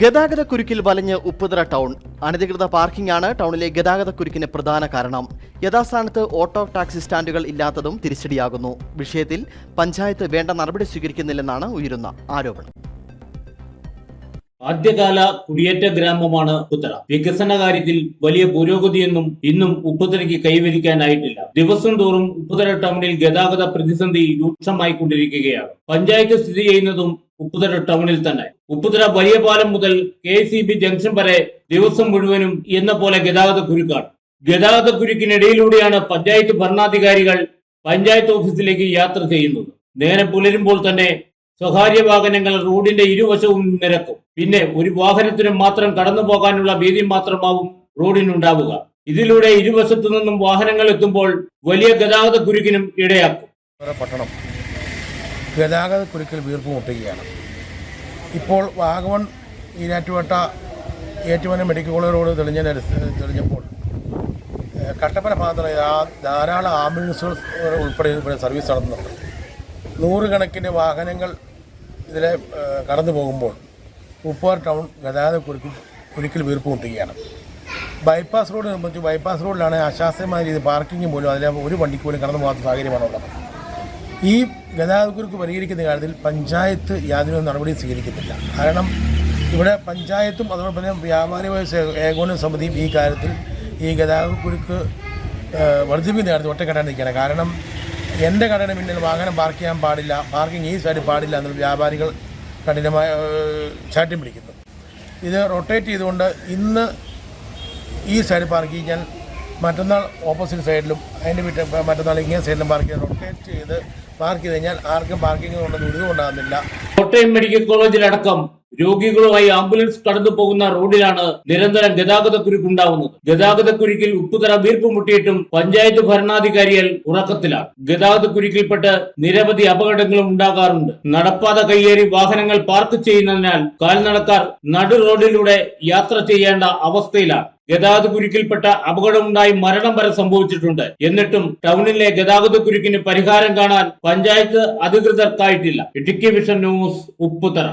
ഗതാഗത കുരുക്കിൽ വലഞ്ഞ് ഉപ്പുതറ ടൗൺ. അനധികൃത പാർക്കിംഗ് ആണ് ടൗണിലെ ഗതാഗത കുരുക്കിന് പ്രധാന കാരണം. യഥാസ്ഥാനത്ത് ഓട്ടോ ടാക്സി സ്റ്റാൻഡുകൾ ഇല്ലാത്തതും തിരിച്ചടിയാകുന്നു. വിഷയത്തിൽ പഞ്ചായത്ത് വേണ്ട നടപടി സ്വീകരിക്കുന്നില്ലെന്നാണ് ഉയരുന്ന ആരോപണം. ആദ്യകാല കുടിയേറ്റ ഗ്രാമമാണ് ഉപ്പുതറ. വികസന കാര്യത്തിൽ വലിയ പുരോഗതിയൊന്നും ഇന്നും ഉപ്പുതറയ്ക്ക് കൈവരിക്കാനായിട്ടില്ല. ദിവസം തോറും ഉപ്പുതറ ടൗണിൽ ഗതാഗത പ്രതിസന്ധി രൂക്ഷമായിക്കൊണ്ടിരിക്കുകയാണ്. പഞ്ചായത്ത് സ്ഥിതി ചെയ്യുന്നതും ഉപ്പുതറ ടൗണിൽ തന്നെ. ഉപ്പുതറ വലിയ പാലം മുതൽ കെ സി ബി ജംഗ്ഷൻ വരെ ദിവസം മുഴുവനും എന്ന പോലെ ഗതാഗത കുരുക്കാണ്. ഗതാഗത കുരുക്കിനിടയിലൂടെയാണ് പഞ്ചായത്ത് ഭരണാധികാരികൾ പഞ്ചായത്ത് ഓഫീസിലേക്ക് യാത്ര ചെയ്യുന്നത്. നേരെ പുലരുമ്പോൾ തന്നെ സ്വകാര്യ വാഹനങ്ങൾ റോഡിന്റെ ഇരുവശവും നിരക്കും. പിന്നെ ഒരു വാഹനത്തിനും മാത്രം കടന്നു പോകാനുള്ള വീതി മാത്രമാവും റോഡിനുണ്ടാവുക. ഇതിലൂടെ ഇരുവശത്തു നിന്നും വാഹനങ്ങൾ എത്തുമ്പോൾ വലിയ ഗതാഗത കുരുക്കിനും ഇടയാക്കും. പട്ടണം. ഗതാഗത കുരുക്കിൽ വീർപ്പ് മുട്ടുകയാണ്. ഇപ്പോൾ വാഗമൺ ഈനാറ്റുപേട്ട ഏറ്റുമന മെഡിക്കൽ കോളേജ് റോഡ് തെളിഞ്ഞ തെളിഞ്ഞപ്പോൾ കട്ടപ്പന ഭാഗത്തുള്ള ധാരാളം ആംബുലൻസുകൾ ഉൾപ്പെടെ സർവീസ് നടത്തുന്നുണ്ട്. നൂറുകണക്കിന് വാഹനങ്ങൾ ഇതിലെ കടന്നു പോകുമ്പോൾ ഉപ്പാർ ടൗൺ ഗതാഗത കുരുക്കിൽ കുരുക്കിൽ വീർപ്പ് മുട്ടുകയാണ്. ബൈപ്പാസ് റോഡ് നിർമ്മിച്ചു. ബൈപ്പാസ് റോഡിലാണ് അശാസ്ത്രീയമായ രീതിയിൽ പാർക്കിംഗ് പോലും അതിലെ ഒരു വണ്ടിക്ക് പോലും കടന്നു പോകാത്ത സാഹചര്യമാണുള്ളത്. ഈ ഗതാഗതക്കുരുക്ക് പരിഹരിക്കുന്ന കാര്യത്തിൽ പഞ്ചായത്ത് യാതൊരു നടപടിയും സ്വീകരിക്കുന്നില്ല. കാരണം ഇവിടെ പഞ്ചായത്തും അതോടൊപ്പം തന്നെ വ്യാപാരി ഏകോപന സമിതിയും ഈ കാര്യത്തിൽ ഈ ഗതാഗതക്കുരുക്ക് വർദ്ധിപ്പിക്കുന്ന കാര്യത്തിൽ ഒറ്റക്കെട്ടാണ്ടിരിക്കുകയാണ് കാരണം എന്റെ കടയുടെ മുന്നിൽ വാഹനം പാർക്ക് ചെയ്യാൻ പാടില്ല പാർക്കിംഗ് ഈ സൈഡിൽ പാടില്ല എന്നുള്ള വ്യാപാരികൾ കഠിനമായ ചാറ്റം പിടിക്കുന്നു. ഇത് റൊട്ടേറ്റ് ചെയ്തുകൊണ്ട് ഇന്ന് ഈ സൈഡിൽ പാർക്ക് ചെയ്യാൻ മറ്റന്നാൾ ഓപ്പോസിറ്റ് സൈഡിലും അതിന്റെ വീട്ടിൽ മറ്റന്നാൾ ഇങ്ങനെ സൈഡിലും പാർക്ക് ചെയ്ത് റൊട്ടേറ്റ് ചെയ്ത് പാർക്ക് ചെയ്ത് കഴിഞ്ഞാൽ ആർക്കും പാർക്കിംഗ് കൊണ്ട് ദുരിതം ഉണ്ടാകുന്നില്ല കോട്ടയം മെഡിക്കൽ കോളേജിലടക്കം രോഗികളുമായി ആംബുലൻസ് കടന്നു പോകുന്ന റോഡിലാണ് നിരന്തരം ഗതാഗത കുരുക്കുണ്ടാവുന്നത് ഗതാഗത കുരുക്കിൽ ഉപ്പുതറ വീർപ്പ് മുട്ടിയിട്ടും പഞ്ചായത്ത് ഭരണാധികാരികൾ ഉറക്കത്തിലാണ്. ഗതാഗത കുരുക്കിൽപ്പെട്ട് നിരവധി അപകടങ്ങളും ഉണ്ടാകാറുണ്ട്. നടപ്പാത കയ്യേറി വാഹനങ്ങൾ പാർക്ക് ചെയ്യുന്നതിനാൽ കാൽനടക്കാർ നടു റോഡിലൂടെ യാത്ര ചെയ്യേണ്ട അവസ്ഥയിലാണ്. ഗതാഗത കുരുക്കിൽപ്പെട്ട അപകടമുണ്ടായി മരണം വരെ സംഭവിച്ചിട്ടുണ്ട്. എന്നിട്ടും ടൗണിലെ ഗതാഗത കുരുക്കിന് പരിഹാരം കാണാൻ panchayat അധികൃതർക്കായിട്ടില്ല. Idukki vision news Upputhara.